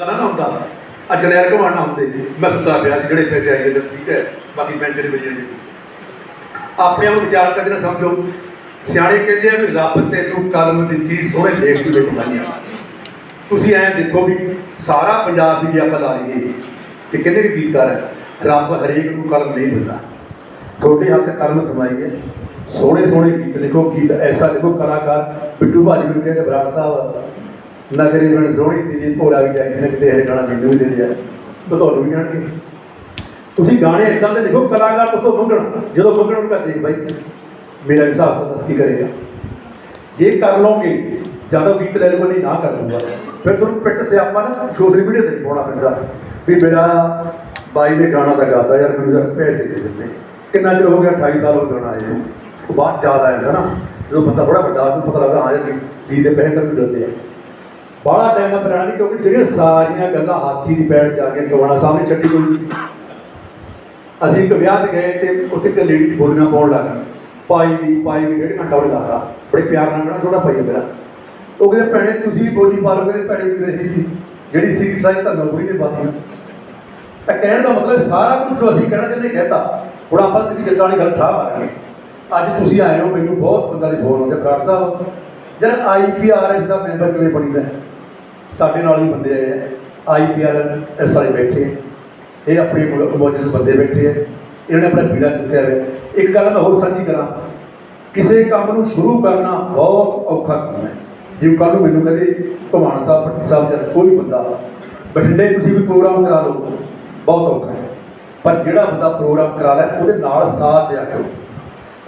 ਨਾ ਨਾ ਹੁੰਦਾ। ਅੱਜ ਲੈਰ ਘਵਾਣ ਹੁੰਦੇ ਮੈਂ ਸੁੱਤਾ ਪਿਆ ਸੀ, ਜਿਹੜੇ ਪੈਸੇ ਆਏ ਨੇ ਠੀਕ ਹੈ ਬਾਕੀ ਪੈਨਸ਼ਨ ਮਿਲ ਜਾਂਦੀ ਆਪਣੇ ਆਪ ਵਿਚਾਰ ਕਰਕੇ ਨਾ ਸਮਝੋ। ਸਿਆਣੇ ਕਹਿੰਦੇ ਆ ਵੀ ਰੱਬ ਤੈਨੂੰ ਕਲਮ ਦਿੱਤੀ, ਸੋਹਣੇ ਲੇਖ ਤੂੰ ਲਿਖ ਤੁਸੀਂ ਐਂ ਦੇਖੋ ਵੀ ਸਾਰਾ ਪੰਜਾਬ ਵੀ ਜੇ ਆਪਾਂ ਲਾ ਲਈਏ, ਤੇ ਕਹਿੰਦੇ ਵੀ ਗੀਤਕਾਰ ਹੈ? ਰੱਬ ਹਰੇਕ ਨੂੰ ਕਲਮ ਨਹੀਂ ਦਿੰਦਾ। ਤੁਹਾਡੇ ਹੱਥ ਕਲਮ ਥਮਾਈ ਹੈ। ਸੋਹਣੇ ਸੋਹਣੇ ਗੀਤ ਲਿਖੋ, ਗੀਤ ਐਸਾ ਲਿਖੋ, ਕਲਾਕਾਰ ਬਿੱਟੂ ਭਾਜੀ ਨੂੰ ਕਹਿੰਦੇ, ਬਰਾੜ ਸਾਹਿਬ ਨਗਰੀ ਬਣ ਸੋਹਣੀ ਤੇਰੀ ਭੋਲਾ ਵੀ ਚਾਹੀਦੀ ਨੇ ਕਿਤੇ ਇਹ ਗਾਣਾ ਮੈਨੂੰ ਵੀ ਦੇ ਦਿਆ ਤਾਂ ਤੁਹਾਨੂੰ ਵੀ ਜਾਣਗੇ। ਤੁਸੀਂ ਗਾਣੇ ਇਦਾਂ ਦੇ ਲਿਖੋ, ਕਲਾਕਾਰ ਤੋਂ ਮੰਗਣ ਜਦੋਂ ਮੰਗਣ ਉਹਨੂੰ ਦੇਖ ਬਾਈ ਮੇਰਾ ਹਿਸਾਬ ਤਾਂ ਕੀ ਕਰੇਗਾ। ਜੇ ਕਰ ਲਓਗੇ ਜਦੋਂ ਗੀਤ ਲੈ ਲਓ, ਨਹੀਂ ਨਾ ਕਰ ਲੂੰਗਾ ਫਿਰ ਤੁਹਾਨੂੰ ਪਿੱਟ ਸਿਆਪਾ ਨਾ ਸੋਸ਼ਲ ਮੀਡੀਆ ਤੇ ਪਾਉਣਾ ਪੈਂਦਾ। ਵੀ ਮੇਰਾ ਬਾਈ ਨੇ ਗਾਣਾ ਤਾਂ ਗਾਦਾ ਯਾਰ, ਮੈਨੂੰ ਯਾਰ ਪੈਸੇ ਦੇ ਦਿੰਦੇ ਕਿੰਨਾ ਚਿਰ ਹੋ ਗਿਆ 28 ਸਾਲ ਹੋ ਗਏ ਗਾਣਾ ਆਏ ਉਹ ਬਾਅਦ ਜ਼ਿਆਦਾ ਆ ਜਾਂਦਾ ਨਾ, ਜਦੋਂ ਬੰਦਾ ਥੋੜਾ ਵੱਡਾ ਉਹਨੂੰ ਪਤਾ ਲੱਗਦਾ, ਹਾਂ ਯਾਰ ਗੀਤ ਦੇ ਪੈਸੇ ਤਾਂ ਵੀ ਦਿੰਦੇ ਆ। ਬਾਹਲਾ ਟਾਈਮ ਆ ਪੁਰਾਣੀ ਕਿਉਂਕਿ ਜਿਹੜੀਆਂ ਸਾਰੀਆਂ ਗੱਲਾਂ ਹਾਥੀ ਦੀ ਪੈਰ ਜਾ ਕੇ ਗਵਾਣਾ ਸਾਹਮਣੇ ਛੱਡੀ ਕੋਈ। ਅਸੀਂ ਇੱਕ ਵਿਆਹ ਤੇ ਗਏ ਤੇ ਉੱਥੇ ਇੱਕ ਲੇਡੀ ਬੋਲੀਆਂ ਪਾਉਣ ਲੱਗ ਗਈ ਪਾਈ ਵੀ ਪਾਈ ਵੀ ਡੇਢ ਘੰਟਾ ਉਹਨੇ ਲਾਤਾ ਬੜੇ ਪਿਆਰ ਨਾਲ ਕਹਿਣਾ ਥੋੜਾ ਪਾਈ ਮੇਰਾ। ਉਹ ਕਹਿੰਦੇ, ਭੈਣੇ ਤੁਸੀਂ ਵੀ ਬੋਲੀ ਪਾ ਲਓ, ਕਹਿੰਦੇ ਭੈਣੇ ਵੀ ਰਹੀ ਸੀ ਜਿਹੜੀ ਸੀ ਸਾਈ ਤਾਂ ਨੌਕਰੀ ਨੇ ਬਾਤੀ ਤਾਂ ਕਹਿਣ ਦਾ ਮਤਲਬ ਸਾਰਾ ਕੁਝ ਜੋ ਅਸੀਂ ਕਹਿਣਾ ਚਾਹੁੰਦੇ, ਕਹਿਤਾ। ਹੁਣ ਆਪਾਂ ਸਿੱਧੀ ਜੱਟਾਂ ਵਾਲੀ ਗੱਲ ਠਾ ਮਾਰਾਂਗੇ। ਅੱਜ ਤੁਸੀਂ ਆਏ ਹੋ, ਮੈਨੂੰ ਬਹੁਤ ਬੰਦਾ ਦੇ ਫੋਨ ਆਉਂਦੇ ਬਰਾੜ ਸਾਹਿਬ। ਜਦ ਆਈਪੀਆਰਐਸ ਦਾ ਮੈਂਬਰ ਕਿਵੇਂ ਬਣੀਦਾ ਹੈ? ਸਾਡੇ ਨਾਲ ਹੀ ਬੰਦੇ ਆਏ ਆ। ਆਈਪੀਆਰਐਸ ਵਾਲੇ ਬੈਠੇ ਇਹ ਆਪਣੇ ਮੌਜੂਦ ਬੰਦੇ ਬੈਠੇ ਆ। ਇਹਨਾਂ ਨੇ ਆਪਣਾ ਪੀੜਾ ਚੁੱਕਿਆ ਹੋਇਆ। ਇੱਕ ਗੱਲ ਮੈਂ ਹੋਰ ਸਾਂਝੀ ਕਰਾਂ। ਕਿਸੇ ਕੰਮ ਨੂੰ ਸ਼ੁਰੂ ਕਰਨਾ ਬਹੁਤ ਔਖਾ ਕੰਮ ਹੈ। ਜਿਵੇਂ ਕੱਲ ਨੂੰ ਮੈਨੂੰ ਕਹਦੇ ਭਵਾਨ ਸਾਹਿਬ ਪੱਟੀ ਸਾਹਿਬ ਜਾਂ ਕੋਈ ਬੰਦਾ, ਬਠਿੰਡੇ ਤੁਸੀਂ ਵੀ ਪ੍ਰੋਗਰਾਮ ਕਰਾ ਲਓ। ਬਹੁਤ ਔਖਾ ਹੈ। ਪਰ ਜਿਹੜਾ ਬੰਦਾ ਪ੍ਰੋਗਰਾਮ ਕਰਾ ਲੈ, ਉਹਦੇ ਨਾਲ ਸਾਥ ਦਿਆ ਕਰੋ।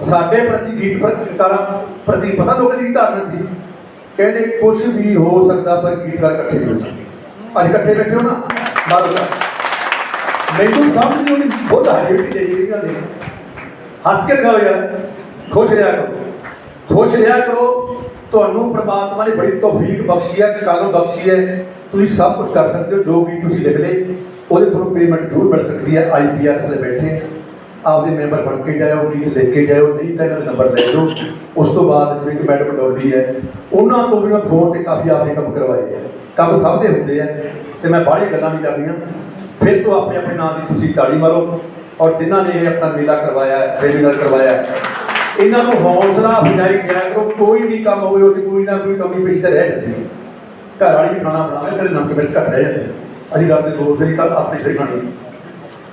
ਸਾਡੇ ਪ੍ਰਤੀ ਗੀਤ ਪ੍ਰਤੀਕਾਰਾਂ ਪ੍ਰਤੀ ਪਤਾ ਲੋਕਾਂ ਦੀ ਕੀ ਧਾਰਨਾ ਸੀ? ਕਹਿੰਦੇ ਕੁਝ ਵੀ ਹੋ ਸਕਦਾ ਪਰ ਗੀਤਕਾਰ ਇਕੱਠੇ ਨਹੀਂ ਹੋ ਸਕਦੇ? ਅੱਜ ਇਕੱਠੇ ਬੈਠੇ ਹੋ ਨਾ? ਮਾਰੋ ਮੈਨੂੰ ਸਮਝ ਨਹੀਂ ਆਉਂਦੀ ਬਹੁਤ ਹਾਈ ਵੀ ਦੇ ਜੀ ਗੱਲ ਹੱਸ ਕੇ ਦਿਖਾਓ ਯਾਰ, ਖੁਸ਼ ਰਿਹਾ ਕਰੋ। ਖੁਸ਼ ਰਿਹਾ ਕਰੋ, ਤੁਹਾਨੂੰ ਪ੍ਰਮਾਤਮਾ ਨੇ ਬੜੀ ਤੌਫੀਕ ਬਖਸ਼ੀ ਹੈ ਕਲਮ ਬਖਸ਼ੀ ਹੈ? ਤੁਸੀਂ ਸਭ ਕੁਝ ਕਰ ਸਕਦੇ ਹੋ, ਜੋ ਵੀ ਤੁਸੀਂ ਲਿਖ ਲਏ। ਉਹਦੇ ਤੁਹਾਨੂੰ ਪੇਮੈਂਟ ਜ਼ਰੂਰ ਮਿਲ ਸਕਦੀ ਹੈ ਆਈਪੀਆਰਐਸ ਦੇ ਬੈਠੇ। ਆਪਦੇ ਮੈਂਬਰ ਬਣ ਕੇ ਜਾਇਓ ਗੀਤ ਲਿਖ ਕੇ ਜਾਇਓ, ਨਹੀਂ ਤਾਂ ਇਹਨਾਂ ਦਾ ਨੰਬਰ ਲੈ ਲਓ। ਉਸ ਤੋਂ ਬਾਅਦ ਜਿਵੇਂ ਕਿ ਮੈਡਮ ਡੋਲਦੀ ਹੈ, ਉਹਨਾਂ ਤੋਂ ਵੀ ਮੈਂ ਫੋਨ ਤੇ ਕਾਫੀ ਆਪਦੇ ਕੰਮ ਕਰਵਾਏ ਆ ਕੰਮ ਸਭ ਦੇ ਹੁੰਦੇ ਆ ਤੇ ਮੈਂ ਬਾਹਲੀ ਗੱਲਾਂ ਨਹੀਂ ਕਰਦੀਆਂ ਫਿਰ ਤੋਂ ਆਪਣੇ ਆਪਣੇ ਨਾਂ ਦੀ ਤੁਸੀਂ ਤਾੜੀ ਮਾਰੋ ਔਰ ਜਿਨ੍ਹਾਂ ਨੇ ਆਪਣਾ ਮੇਲਾ ਕਰਵਾਇਆ ਹੈ ਸੈਮੀਨਾਰ ਕਰਵਾਇਆ, ਇਹਨਾਂ ਨੂੰ ਹੌਸਲਾ ਅਫਜ਼ਾਈ ਦਿਆ ਕਰੋ। ਕੋਈ ਵੀ ਕੰਮ ਹੋਵੇ, ਉਹ 'ਚ ਕੋਈ ਨਾ ਕੋਈ ਕਮੀ ਪੇਸ਼ੀ ਰਹਿ ਜਾਂਦੀ ਹੈ। ਘਰ ਵਾਲੀ ਵੀ ਖਾਣਾ ਬਣਾਵੇ ਕਦੇ ਨਮਕ ਮਿਰਚ ਘੱਟ ਰਹਿ ਜਾਂਦੀ ਹੈ। ਅਸੀਂ ਰਾਤ ਦੇ ਦੋ ਦਿਨ ਕੱਲ ਆਪਣੇ ਫਿਰ ਖਾਣੀ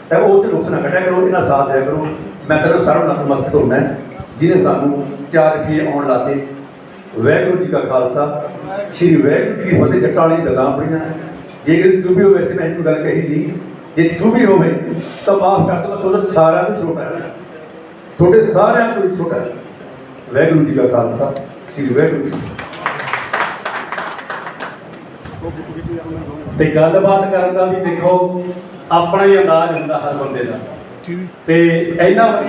ਤਾਂ ਉਹ ਤੇ ਨੁਕਸ ਨਾ ਕੱਢਿਆ ਕਰੋ, ਇਹਨਾਂ ਸਾਥ ਦਿਆ ਕਰੋ। ਮੈਂ ਤੇਰੇ ਸਰਵ ਨਤਮਸਤਕ ਹੋਣਾ ਜਿਹਨੇ ਸਾਨੂੰ ਚਾਰ ਰੁਪਏ ਆਉਣ ਲਾਤੇ ਵਾਹਿਗੁਰੂ ਜੀ ਕਾ ਖਾਲਸਾ। ਸ਼੍ਰੀ ਵਾਹਿਗੁਰੂ ਜੀ ਫਤਿਹ, ਜੱਟਾਂ ਵਾਲੀ ਗੱਲਾਂ ਆਪਣੀਆਂ। ਜੇ ਕਿ ਚੁੱਭੀ ਹੋਵੇ, ਵੈਸੇ ਮੈਂ ਇਹ ਗੱਲ ਕਹੀ ਨਹੀਂ। ਜੇ ਚੁੱਭੀ ਹੋਵੇ, ਤਾਂ ਮਾਫ ਕਰ ਦੋ ਤੁਹਾਡਾ ਸਾਰਿਆਂ ਤੋਂ ਛੋਟਾ ਹੈ। ਤੁਹਾਡੇ ਸਾਰਿਆਂ ਤੋਂ ਹੀ ਛੋਟਾ ਹੈ। ਵਾਹਿਗੁਰੂ ਜੀ ਕਾ ਖਾਲਸਾ। ਸ਼੍ਰੀ ਵਾਹਿਗੁਰੂ ਜੀ ਤੇ ਗੱਲਬਾਤ ਕਰਨ ਦਾ ਵੀ ਦੇਖੋ ਆਪਣਾ ਹੀ ਅੰਦਾਜ਼ ਹੁੰਦਾ ਹਰ ਬੰਦੇ ਦਾ। ਤੇ ਇਹਨਾਂ